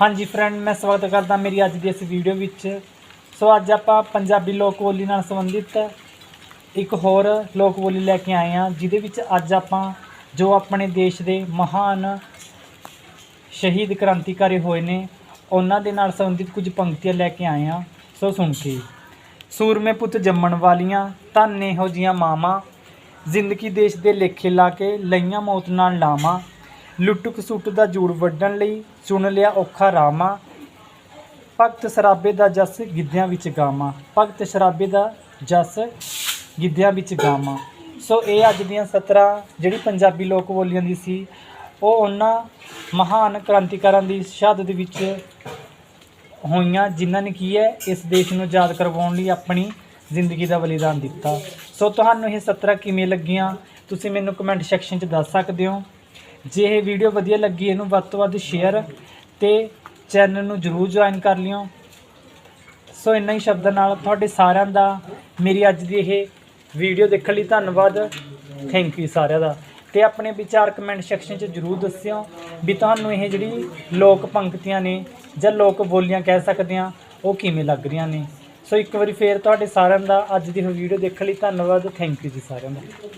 ਹਾਂਜੀ ਫਰੈਂਡ ਮੈਂ ਸਵਾਗਤ ਕਰਦਾ ਮੇਰੀ ਅੱਜ ਦੀ ਇਸ ਵੀਡੀਓ ਵਿੱਚ। ਸੋ ਅੱਜ ਆਪਾਂ ਪੰਜਾਬੀ ਲੋਕ ਬੋਲੀ ਨਾਲ ਸੰਬੰਧਿਤ ਇੱਕ ਹੋਰ ਲੋਕ ਬੋਲੀ ਲੈ ਕੇ ਆਏ ਹਾਂ, ਜਿਹਦੇ ਵਿੱਚ ਅੱਜ ਆਪਾਂ ਜੋ ਆਪਣੇ ਦੇਸ਼ ਦੇ ਮਹਾਨ ਸ਼ਹੀਦ ਕ੍ਰਾਂਤੀਕਾਰੀ ਹੋਏ ਨੇ, ਉਹਨਾਂ ਦੇ ਨਾਲ ਸੰਬੰਧਿਤ ਕੁਝ ਪੰਕਤੀਆਂ ਲੈ ਕੇ ਆਏ ਹਾਂ। ਸੋ ਸੁਣ ਕੇ। ਸੂਰਮੇ ਪੁੱਤ ਜੰਮਣ ਵਾਲੀਆਂ, ਧੰਨ ਇਹੋ ਜੀਆਂ ਮਾਵਾਂ, ਜ਼ਿੰਦਗੀ ਦੇਸ਼ ਦੇ ਲੇਖੇ ਲਾ ਕੇ ਲਈਆਂ ਮੌਤ ਨਾਲ ਲਾਵਾਂ ਲੁੱਟ ਕਸੁੱਟ ਦਾ ਜੂੜ ਵੱਢਣ ਲਈ ਚੁਣ ਲਿਆ ਔਖਾ ਰਾਮਾ। ਭਗਤ ਸ਼ਰਾਬੇ ਦਾ ਜਸ ਗਿੱਧਿਆਂ ਵਿੱਚ ਗਾਵਾਂ ਭਗਤ ਸ਼ਰਾਬੇ ਦਾ ਜਸ ਗਿੱਧਿਆਂ ਵਿੱਚ ਗਾਵਾਂ ਸੋ ਇਹ ਅੱਜ ਦੀਆਂ 17 ਜਿਹੜੀ ਪੰਜਾਬੀ ਲੋਕ ਬੋਲੀਆਂ ਦੀ ਸੀ, ਉਹ ਉਹਨਾਂ ਮਹਾਨ ਕ੍ਰਾਂਤੀਕਾਰਾਂ ਦੀ ਸ਼ਹਾਦਤ ਵਿੱਚ ਹੋਈਆਂ, ਜਿਨ੍ਹਾਂ ਨੇ ਕੀ ਹੈ, ਇਸ ਦੇਸ਼ ਨੂੰ ਆਜ਼ਾਦ ਕਰਵਾਉਣ ਲਈ ਆਪਣੀ ਜ਼ਿੰਦਗੀ ਦਾ ਬਲੀਦਾਨ ਦਿੱਤਾ। ਸੋ ਤੁਹਾਨੂੰ ਇਹ 17 ਕਿਵੇਂ ਲੱਗੀਆਂ? ਤੁਸੀਂ ਮੈਨੂੰ ਕਮੈਂਟ ਸੈਕਸ਼ਨ 'ਚ ਦੱਸ ਸਕਦੇ ਹੋ। ਜੇ ਇਹ ਵੀਡੀਓ ਵਧੀਆ ਲੱਗੀ, ਇਹਨੂੰ ਵੱਧ ਤੋਂ ਵੱਧ ਸ਼ੇਅਰ ਤੇ ਚੈਨਲ ਨੂੰ ਜਰੂਰ ਜੁਆਇਨ ਕਰ ਲਿਓ। ਸੋ ਇੰਨਾ ਹੀ ਸ਼ਬਦਾਂ ਨਾਲ ਤੁਹਾਡੇ ਸਾਰਿਆਂ ਦਾ, ਮੇਰੀ ਅੱਜ ਦੀ ਇਹ ਵੀਡੀਓ ਦੇਖਣ ਲਈ ਧੰਨਵਾਦ। ਥੈਂਕ ਯੂ ਸਾਰਿਆਂ ਦਾ। ਤੇ ਆਪਣੇ ਵਿਚਾਰ ਕਮੈਂਟ ਸੈਕਸ਼ਨ 'ਚ ਜਰੂਰ ਦੱਸਿਓ ਵੀ ਤੁਹਾਨੂੰ ਇਹ ਜਿਹੜੀ ਲੋਕ ਪੰਕਤੀਆਂ ਨੇ ਜਾਂ ਲੋਕ ਬੋਲੀਆਂ ਕਹਿ ਸਕਦੇ ਆ ਉਹ ਕਿਵੇਂ ਲੱਗ ਰਹੀਆਂ ਨੇ। ਸੋ ਇੱਕ ਵਾਰੀ ਫੇਰ ਤੁਹਾਡੇ ਸਾਰਿਆਂ ਦਾ ਅੱਜ ਦੀ ਇਹ ਵੀਡੀਓ ਦੇਖਣ ਲਈ ਧੰਨਵਾਦ। ਥੈਂਕ ਯੂ ਜੀ ਸਾਰਿਆਂ ਦਾ।